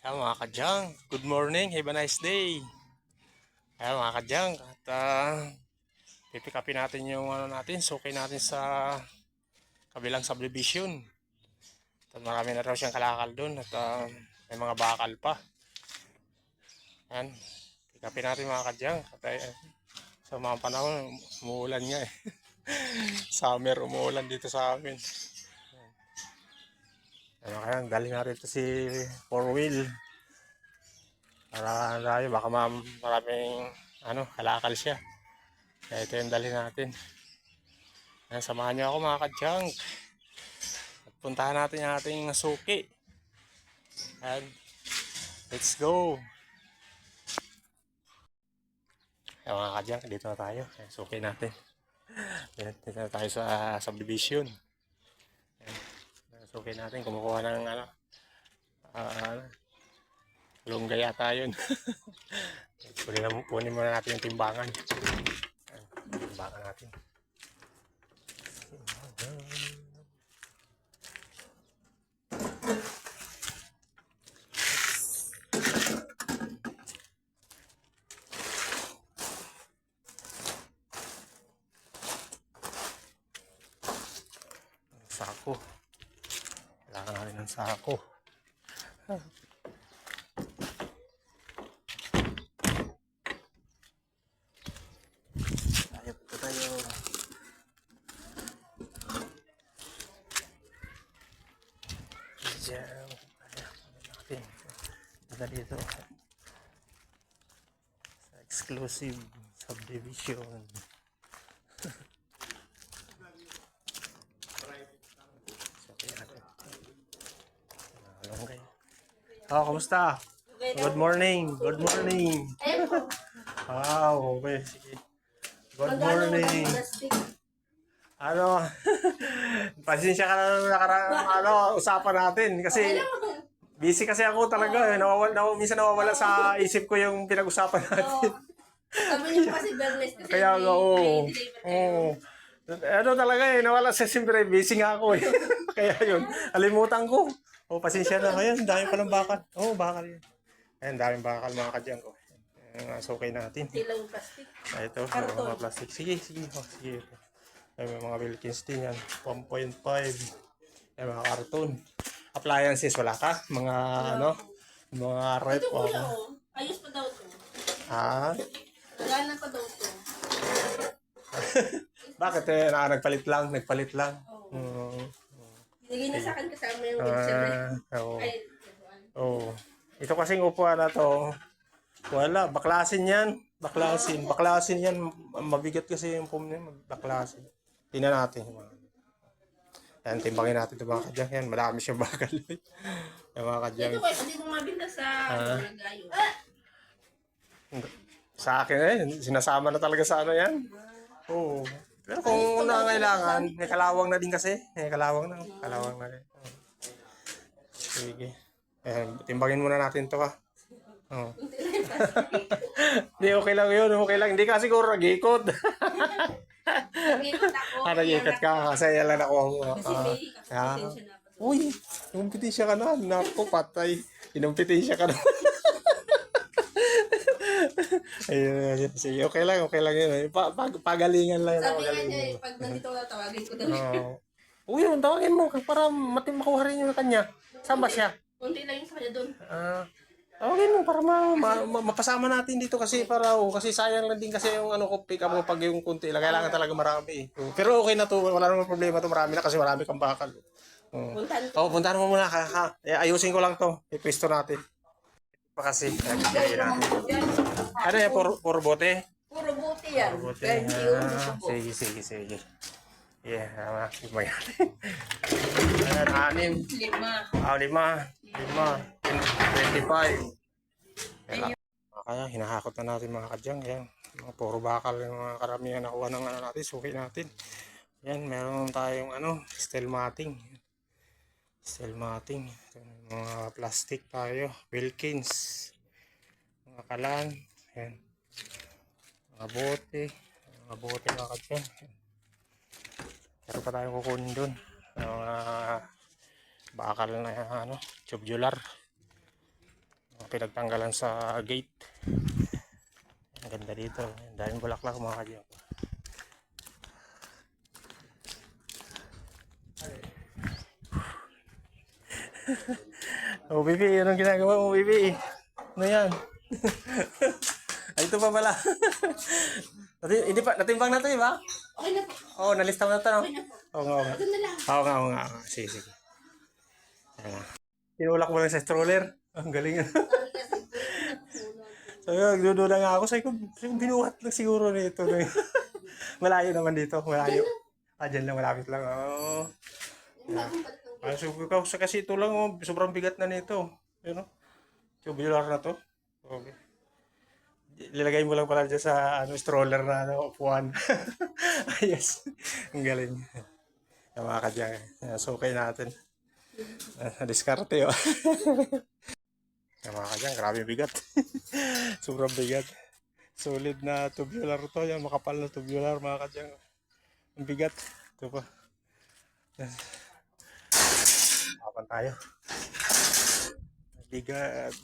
Ayan mga kadyang, good morning, have a nice day. Ayan mga kadyang, at uh, pipikapin natin yung ano natin, sukay natin sa kabilang subdivision. At marami na raw siyang kalakal doon at ah, may mga bakal pa. Ayan, pikapin natin mga kadyang. At ayan, sa mga panahon, umuulan nga eh. Summer, umuulan dito sa amin. Ano kaya, galing natin ito si four wheel. Para tayo, baka ma- maraming ano, kalakal siya. Kaya ito yung dalhin natin. Ayan, samahan niyo ako mga kadyang. At puntahan natin yung ating suki. And let's go! Ayan mga kadyang, dito na tayo. Ayan, suki natin. Ayan, dito na tayo sa subdivision. Suki natin, kumukuha ng ano, ah, lunggay yata yun. kunin, na, kunin muna natin yung timbangan. Timbangan natin. Sako. Kailangan natin ng sako. Tayo po tayo. Diyan. Dito. Sa exclusive subdivision. So, kaya natin. Malunggay. Oh, kamusta? Good morning. Good morning. Wow, okay. Sige. Good morning. Ano? Pasensya ka na ng nakarang ano, usapan natin kasi busy kasi ako talaga. Eh. Nawawala, naw, minsan nawawala sa isip ko yung pinag-usapan natin. Sabi niyo kasi Bernes kasi Kaya may- nga, oo. kayo. Oo. Ano talaga eh, nawala sa siyempre, busy nga ako eh. Kaya yun, alimutan ko. O, pasensya na ngayon, dami pa ng bakal. Oh, bakal yun. Ayan, daming bakal mga kadyang ko. Ayan, sukay natin. Silang plastic. Ah, ito, Karton. mga plastic. Sige, sige. Oh, sige. Ay, may mga Wilkins din yan. 1.5. Ay, mga karton. Appliances, wala ka? Mga, ano? Mga rep. Ito Oh. kuya oh. Ayos pa daw to. Ah, Gana pa daw to. bakit eh? Ah, nagpalit lang, nagpalit lang. Oo. Mm. Binigay na sa akin kasama yung. Ah, oo. Ay, Oh. Ito kasing upuan na to. Wala, baklasin yan. Baklasin. Baklasin yan. Mabigat kasi yung pum niya. Baklasin. Tingnan natin. Yan, timbangin natin ito mga kadyang. Yan, marami siyang bakal. yung mga kadyang. Ito kayo, hindi mo mabinta sa Ah. Sa akin eh, sinasama na talaga sa ano yan. Oo. Pero kung una kailangan, may kalawang na din kasi. May kalawang na. Kalawang na rin. Oo. Sige. Eh, timbangin muna natin to ha. Oo. Hindi, okay lang yun. Okay lang. Hindi ka siguro nag-ikot. Nag-ikot ako. ah, nag-ikot ka kasi yan lang nakuha mo. Kasi Ah. may Ah. na. Uy, inumpitensya ka na. Naku, patay. Inumpitensya ka na. Ayun. Sige, okay lang, okay lang yun. Pa, pag, pagalingan lang. Sabi nga niya, eh, pag nandito ka, tawagin ko daw. Oo. Uy, yun, tawagin mo para mati makuha rin yung kanya. Saan ba siya? Kunti lang yung sa kanya doon. Ah, tawagin mo para ma, ma, ma- mapasama natin dito kasi para oh, kasi sayang lang din kasi yung ano ko pick up mo pag yung kunti lang. Kailangan talaga marami. eh. Pero okay na to, wala namang problema to. Marami na kasi marami kang bakal. Oo. Puntahan ko. Oh, puntahan mo muna ha. ha. Eh, ayusin ko lang to. Ipwesto natin. Pa kasi. Lagyan natin. Ano yan? Puro, puro bote? Puro buti yan. Puro bote. Kahit hindi yung Ah, sige, sige, sige. Yeah, tama. Lima yan. Ayan, anim. Lima. Ah, lima. Lima. 25. Kaya, hinahakot na natin mga kadyang. Yan. Mga puro bakal yung mga karamihan nakuha ng ano natin. Suki natin. Yan, meron tayong ano, steel matting. Steel matting. Mga plastic tayo. Wilkins. Mga kalan. Yan. Mga bote. Mga bote mga kadyang. Meron pa tayong kukunin dun. Mga bakal na ano, tubular. pinagtanggalan sa gate. Ang ganda dito. Daming bulaklak mga kadyang. oh, Bibi, anong ginagawa mo, Bibi? Ano yan? Pa pala. Nati- Hindi pa, natimbang na to, di ba? Okay na po. Oo, oh, nalista mo na to, no? Okay na po. Oo nga, oo nga. Doon na lang. Oo nga, oo nga. oo nga. Sige, sige. Ayan na. Tinulak mo lang sa stroller. Ang galing. Kasi. so, yun, nagdudula nga ako. Sabi ko, binuhat lang siguro nito. Malayo naman dito. Malayo. Ah, dyan lang, malapit lang. Oo. Ah, so, kasi ito lang, oh, sobrang bigat na nito. Yun, oh. Tubular na to. Okay. Lilagay mo lang pala dyan sa ano, stroller na ano, upuan. Ayos. Ang galing. Yung mga kadyang. Okay natin. Uh, diskarte, oh. Yung mga kadyang, grabe bigat. sobrang bigat. Solid na tubular to. Yan, makapal na tubular, mga kadyang. Ang bigat. Ito pa. Kapan tayo. Bigat.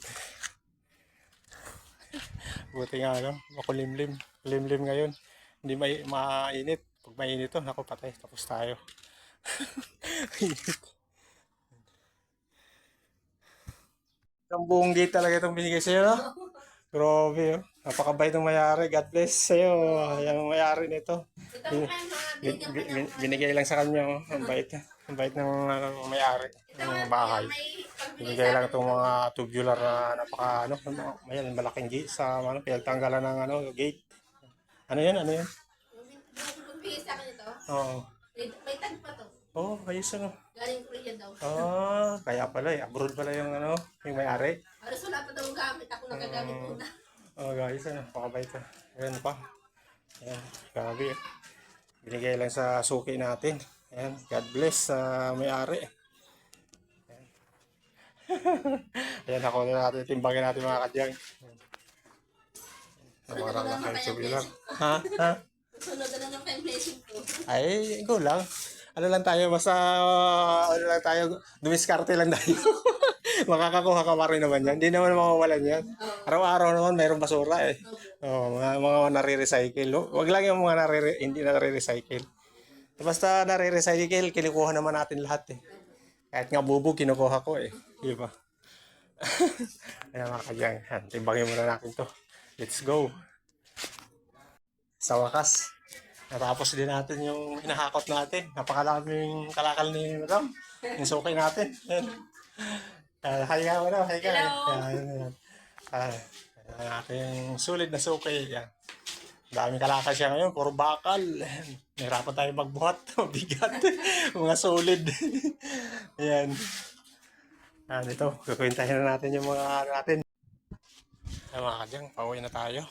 Buti nga, ano, makulimlim. Kulimlim ngayon. Hindi may mainit. Pag mainit to, naku, patay. Tapos tayo. Ang buong gate talaga itong binigay sa'yo, no? Grabe, oh. Napakabait ng mayari. God bless sa'yo. Yung mayari nito. Bin- bin- bin- binigay lang sa kanya, oh. Ang bait. Ang bait ng ano, may-ari ng bahay. Binigay lang itong mga tubular na napaka, ano, ano, ayan, malaking gate sa, ano, pinagtanggalan ng, ano, gate. Ano yan, ano yan? Yung pagbigay sa akin ito, Oo. may, may tag pa to. Oh, ayos, ano. Galing Korea daw. Ah, kaya pala, eh. Abroad pala yung, ano, yung may-ari. Aras wala pa daw gamit. Ako nagagamit muna. Oh, guys, ano, pakabait ka. Ayan pa. Ayan, grabe. eh. Binigay lang sa suki natin. Ayan, God bless sa may-ari. Ayan. Ayan, ako na natin, timbangin natin mga kadyang. Ayan. Marang na kayo tubular. Ha? Ha? Sunod na lang ng pen blessing ko. Ay, go lang. Ano lang tayo, basta ano lang tayo, dumiskarte lang tayo. Makakakuha ka pa rin naman yan. Hindi naman mawawalan yan. Araw-araw naman mayroong basura eh. Oh, mga, mga nare-recycle. Oh, Wag lang yung mga nare hindi nare-recycle. Basta nare-recycle, kinukuha naman natin lahat eh. Kahit nga bubog, kinukuha ko eh. Di ba? Ayan mga kadyang, yan, timbangin muna natin to. Let's go. Sa wakas, natapos din natin yung hinahakot natin. Napakalaming kalakal ni Madam. Yung suki natin. Yan. Uh, hi ka, Madam. Hi ka. Hello. Yan, yan. Ah, yan ating sulit na suki. Yan. Daming kalakal siya ngayon. Puro bakal. Nahirapan tayo magbuhat. Bigat. Mga solid. Yan. Ah, dito. Kukwentahin na natin yung mga ano natin. Ay, mga kadyang, pauwi na tayo.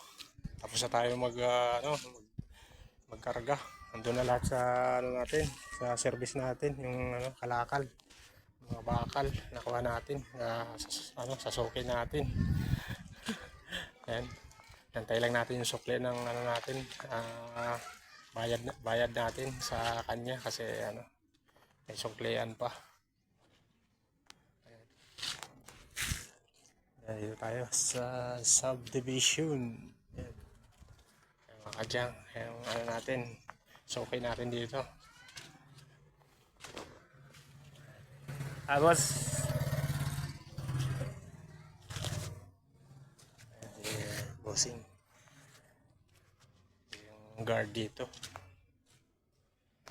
Tapos na tayo mag, ah, ano, mag, magkarga. Andun na lahat sa, ano natin, sa service natin, yung, ano, kalakal. Mga bakal, nakuha natin, na, sa, ano, sa suki natin. Ayan. Nantay lang natin yung sukli ng, ano natin, ah, bayad, bayad natin sa kanya kasi, ano, may suklian pa. Dito tayo sa subdivision. Ayan. Ayan mga kadyang, yung ano natin, sukay natin dito. Tapos, ayan, si bossing. Yung guard dito.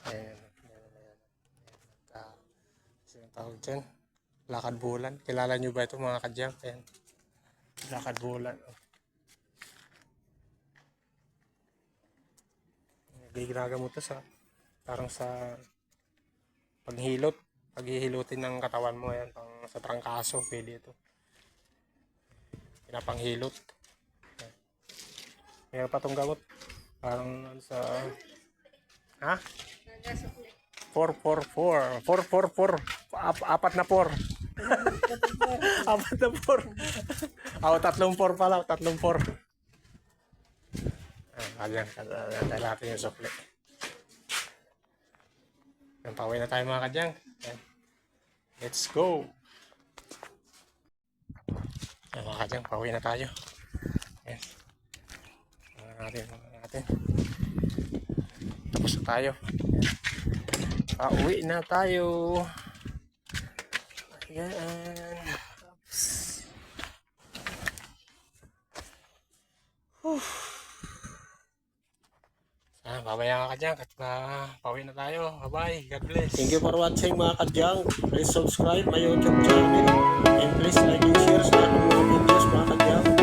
Ayan, ayan, ayan. Ayan, Sino tawag dyan? Lakad bulan. Kilala nyo ba ito mga kadyang? Ayan. Lakad bulan. oh. Gigraga mo to sa parang sa paghilot. Paghihilutin ng katawan mo yan. Pang, sa trangkaso. Pwede ito. Pinapanghilot. Ayan. Meron pa tong gamot. Parang ano sa... Ha? Nagasukli. 444. 444. Ap apat na 4. apat na 4. Ako, tatlong 4 pala. Tatlong 4. Ah, ayan. Tayo natin yung sukli. Pauwi na tayo mga kadyang. Ayan. Let's go. Ayan, mga kadyang, pauwi na tayo. Ayan. Ano natin, ano natin. Tapos na tayo. Pauwi na tayo. Ayan. Oops. Whew. Ah, babaya ka dyan. Kat na, na tayo. Bye-bye. God bless. Thank you for watching mga kadyang. Please subscribe my YouTube channel. And please like and share sa aking mga videos mga kadyang.